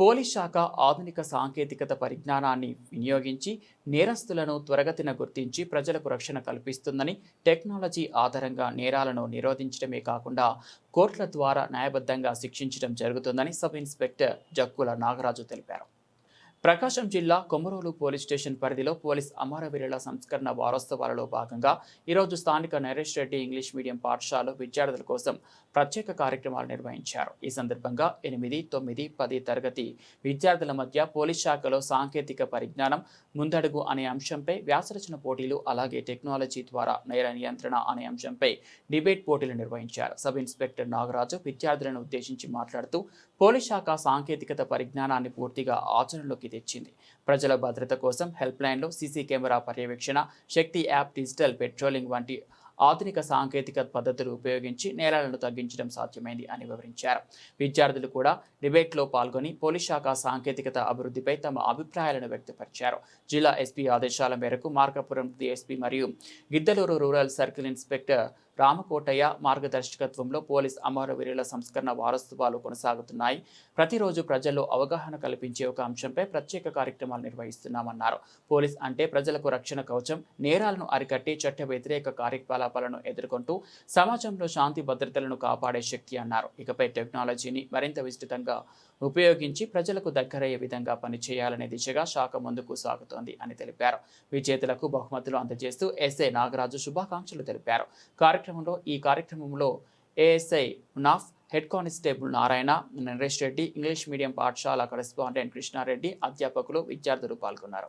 Police శాఖ ఆధునిక సాంకేతికత పరిజ్ఞానాన్ని వినియోగించి నేరస్తులను త్వరగతిన గుర్తించి ప్రజలకు రక్షణ కల్పిస్తుందని టెక్నాలజీ ఆధారంగా నేరాలను నిరోధించడమే కాకుండా కోర్టుల ద్వారా న్యాయబద్ధంగా శిక్షించడం జరుగుతుందని సబ్ ఇన్స్పెక్టర్ జక్కుల నాగరాజు తెలిపారు. ప్రకాశం జిల్లా కొమరోలు పోలీస్ స్టేషన్ పరిధిలో పోలీస్ అమరవీరుల సంస్కరణ వారోత్సవాలలో భాగంగా ఈరోజు స్థానిక నరేష్ రెడ్డి ఇంగ్లీష్ మీడియం పాఠశాలలో విద్యార్థుల కోసం ప్రత్యేక కార్యక్రమాలు నిర్వహించారు. ఈ సందర్భంగా ఎనిమిది తొమ్మిది పది తరగతి విద్యార్థుల మధ్య పోలీస్ శాఖలో సాంకేతిక పరిజ్ఞానం ముందడుగు అనే అంశంపై వ్యాసరచన పోటీలు అలాగే టెక్నాలజీ ద్వారా నేర నియంత్రణ అనే అంశంపై డిబేట్ పోటీలు నిర్వహించారు. సబ్ ఇన్స్పెక్టర్ నాగరాజు విద్యార్థులను ఉద్దేశించి మాట్లాడుతూ పోలీస్ శాఖ సాంకేతికత పరిజ్ఞానాన్ని పూర్తిగా ఆచరణలోకి తెచ్చింది. ప్రజల భద్రత కోసం హెల్ప్ లైన్లో సీసీ కెమెరా పర్యవేక్షణ శక్తి యాప్ డిజిటల్ పెట్రోలింగ్ వంటి ఆధునిక సాంకేతిక పద్ధతులు ఉపయోగించి నేరాలను తగ్గించడం సాధ్యమైంది అని వివరించారు. విద్యార్థులు కూడా డిబేట్లో పాల్గొని పోలీస్ శాఖ సాంకేతికత అభివృద్ధిపై తమ అభిప్రాయాలను వ్యక్తపరిచారు. జిల్లా ఎస్పీ ఆదేశాల మేరకు మార్కాపురం డిఎస్పీ మరియు Giddalur rural circle inspector Ramakotaiah మార్గదర్శకత్వంలో police అమరవీరుల సంస్కరణ వారోత్సవాలు కొనసాగుతున్నాయి. ప్రతిరోజు ప్రజల్లో అవగాహన కల్పించే ఒక అంశంపై ప్రత్యేక కార్యక్రమాలు నిర్వహిస్తున్నామన్నారు. పోలీస్ అంటే ప్రజలకు రక్షణ కవచం నేరాలను అరికట్టి చట్ట వ్యతిరేక కార్యకలాపాలను ఎదుర్కొంటూ సమాజంలో శాంతి భద్రతలను కాపాడే శక్తి అన్నారు. ఇకపై టెక్నాలజీని మరింత విస్తృతంగా ఉపయోగించి ప్రజలకు దగ్గరయ్యే విధంగా పనిచేయాలనే దిశగా శాఖ ముందుకు సాగుతోంది అని తెలిపారు. విజేతలకు బహుమతులు అందజేస్తూ ఎస్ఐ నాగరాజు శుభాకాంక్షలు తెలిపారు. కార్యక్రమంలో ఈ కార్యక్రమంలో ASI నాఫ్ head constable Narayana Naresh Reddy English medium పాఠశాల కరెస్పాండెంట్ కృష్ణారెడ్డి అధ్యాపకులు విద్యార్థులు పాల్గొన్నారు.